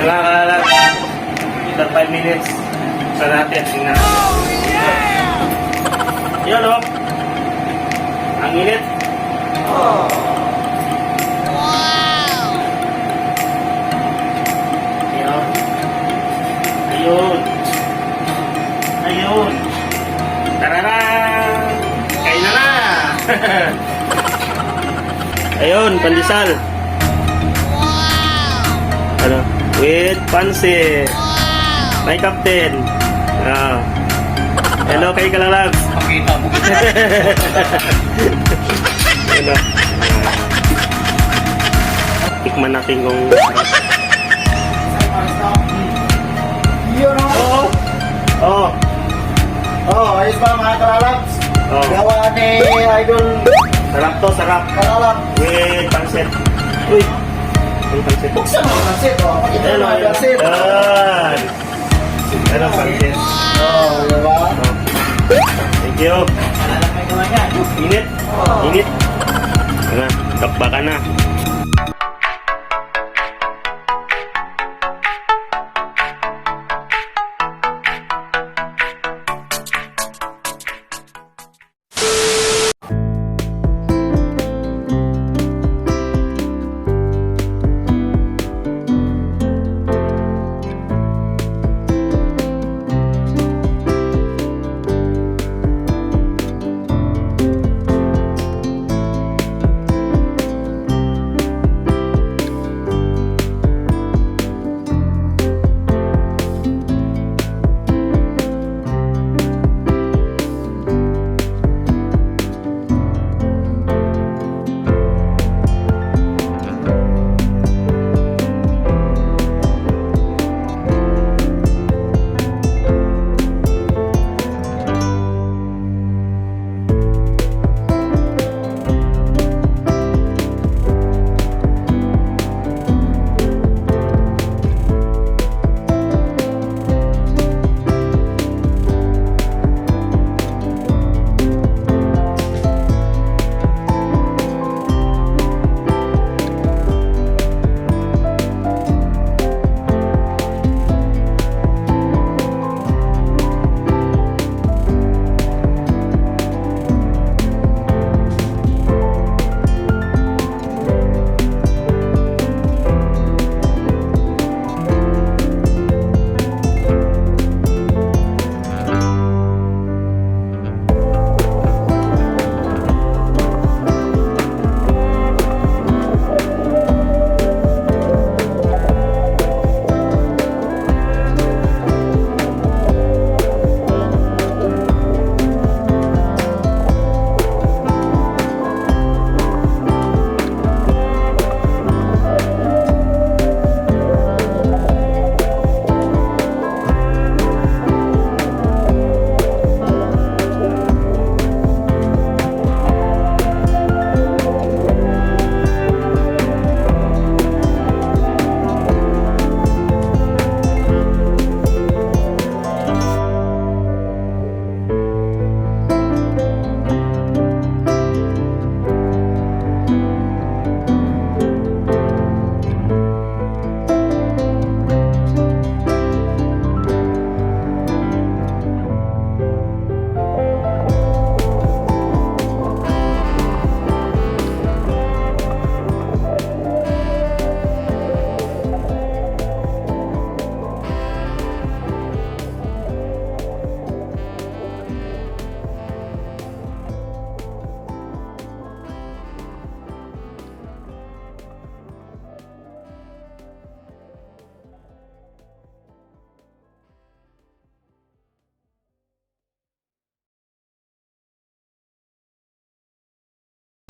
Mga kalalat. After 5 minutes. Sa natin. Tingnan natin. Yun o. Ang init. Ayun. Ayun. Ayun. Tarara! Kain na na! Ayun, pandesal. Ano? With pansit. May captain. Ah. Hello kay Kalalags. Pakita mo. ano? Tikman natin kung sarap. Yun o. Oo. Oo. Oh, ayos ba mga kalalabs? Oo. Gawa ni Idol Sarap to, sarap. Kalalab. With pansit. Uy. Buksan mo ang pansit. Oh, pakita mo ang pansit. Yan. Ano pansit? Oh, diba? Oh. Thank you. Yan. Init. Oo. Init. Ano, takbakan na.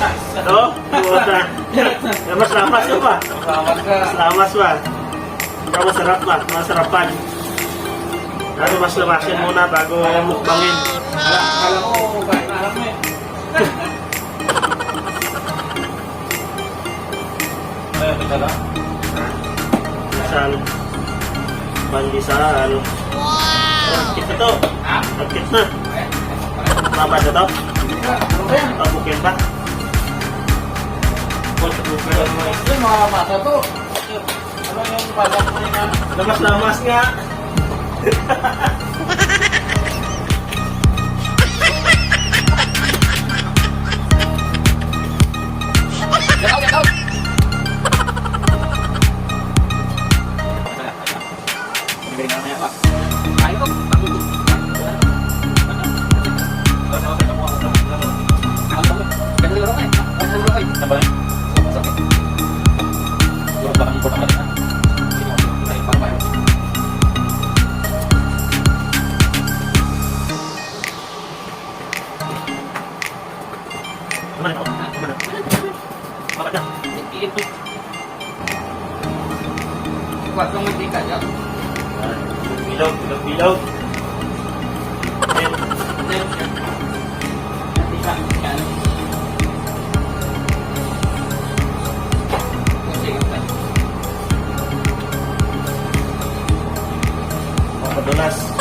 Ito? Puta. Lamas-lamas ka pa. Salamat ka. Lamas ba? Ikaw masarap ba? Masarapan. Ano mas lamasin muna bago mukbangin. Alam mo, kahit na alam mo eh. Ay, kita na. Pandesal. Pandesal. Wow! Agkit na to. Na. Babad na to. Ba yan? Pabukin pa. Yan, mga bata to. Ano yung balak mo yun? Lamas-lamas nga. Kumain ako. Kumain ako. Bakit na? Iit to. Kuwat lang mantika dyan. Bilog, bilog, bilog. Ayan. Mantika.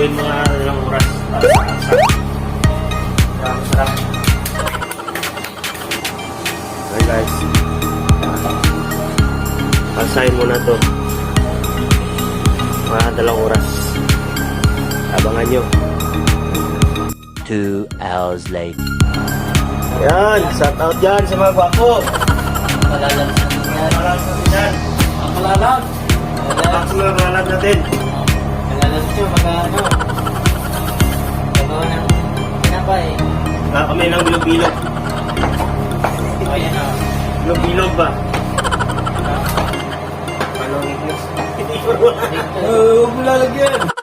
Mo nga ilang oras para sa. Kaya masarap. Okay guys. Kalsahin mo na to. Mga dalawang oras. Abangan nyo. Two hours later. Yan, shout out dyan sa mga gwapo. Malalag sa nangyari. Malalag natin dyan. Ang malalag. Shout out sa mga malalag natin. Malalag siya, mga ano. Kami ng bilog-bilog. O, yan o. Bilog-bilog ba? Ano ang? Hindi ko wala. Oo, lalagyan.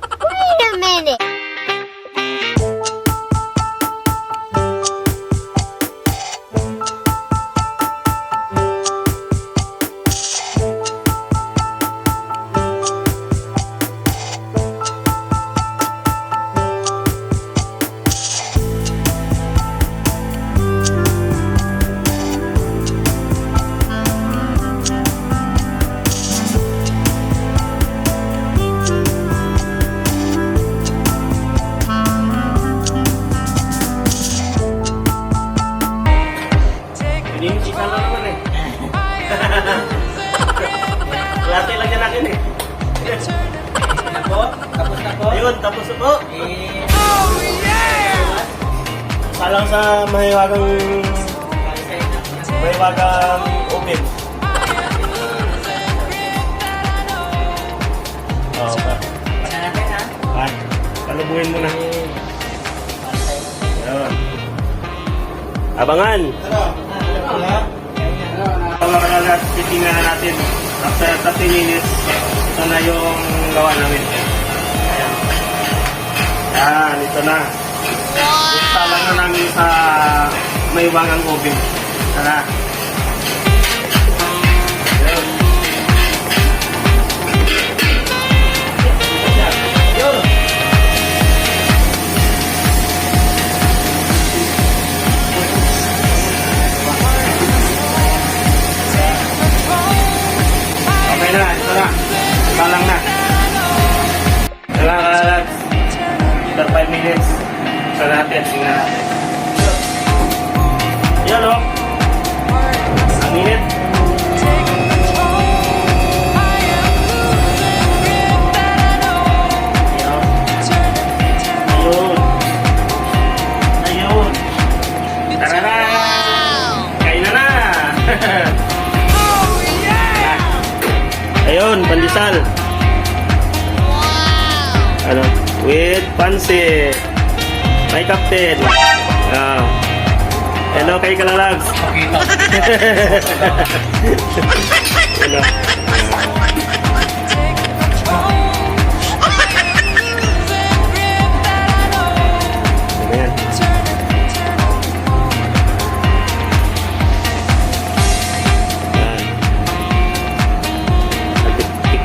Sa mahiwagang mahiwagang open. Oo, pa. Natin ha? Pan. Palubuhin mo na. Ayun. Abangan. Mga kalalat, titingnan na natin. After 30 minutes, ito na yung gawa namin. Ayan. Yan, ito na. Installa na namin sa may wangang oven. Tara. Sa natin. Yan o. Ang init. Ayun. Ayun. Tara na! Kain na na! Ayun, pandesal. Ano? With pansit. May captain. Ah. Hello kay Kalalags. Hello.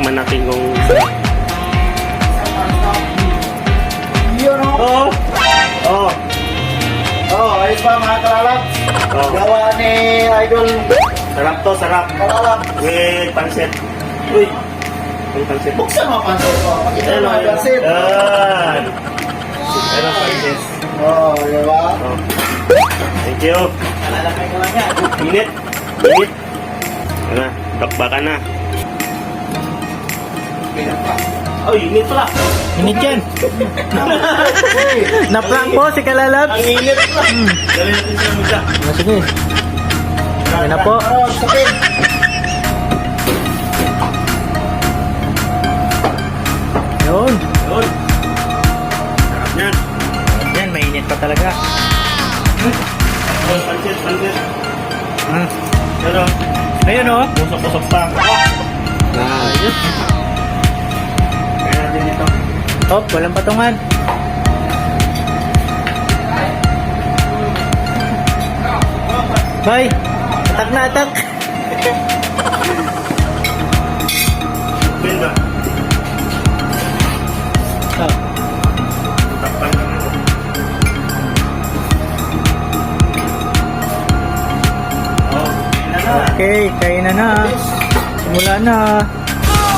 Ano natin kung ba mga kalalak? Oh, Gawa ni Idol sarap to, sarap. Kalalak. With pansit. Uy, may pansit. Buksan mo pansit ko. Pakita mo ang oh. pansit. Yan. Ang pansit. Oh, di ba? Oh. Thank you. Nalalakay ko lang yan. Init. Init. Ano bakbakan na. Oh, init pala. Init yan. Na-prank po si Kalalab. Ang init pala. Dali natin sila magsa. Ah, sige. Yan na po. Sakit. Yun. Yun. Sarap yan. Yan, mainit pa talaga. Oh, pansit, pansit. Ah. Pero, Ayun oh. pusok-pusok pa. Ayos. Kaya natin dito. Hop, walang patungan. Hoy, atak na atak. Ba? Oh. Okay, kain na na. Simula na.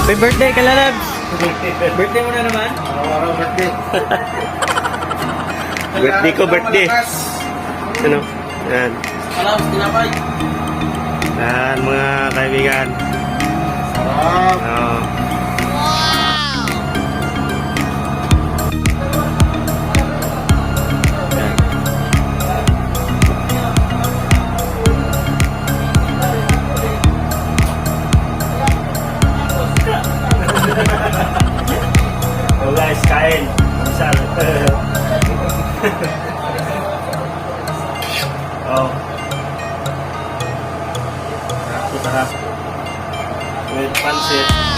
Happy birthday, Kalalab. Birthday mo na naman? Araw birthday. Birthday ko, birthday. Ano? Yan. Alam, tinapay. Yan, mga kaibigan. Sarap. Oh. With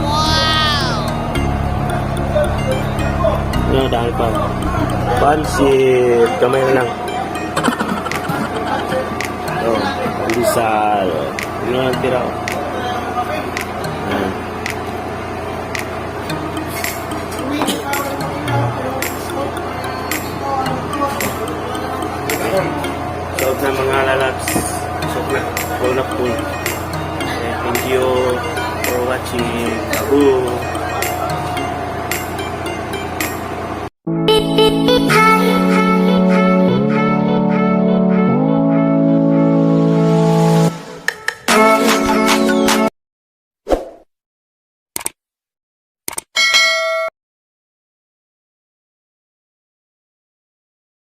Wow! Ano, dahil pa. Pansit. Kamay na lang. Oh, pandesal. Ano lang tira ko. Ayan. Sold na mga lalabs. Sold na. Thank you watching. Kahoo!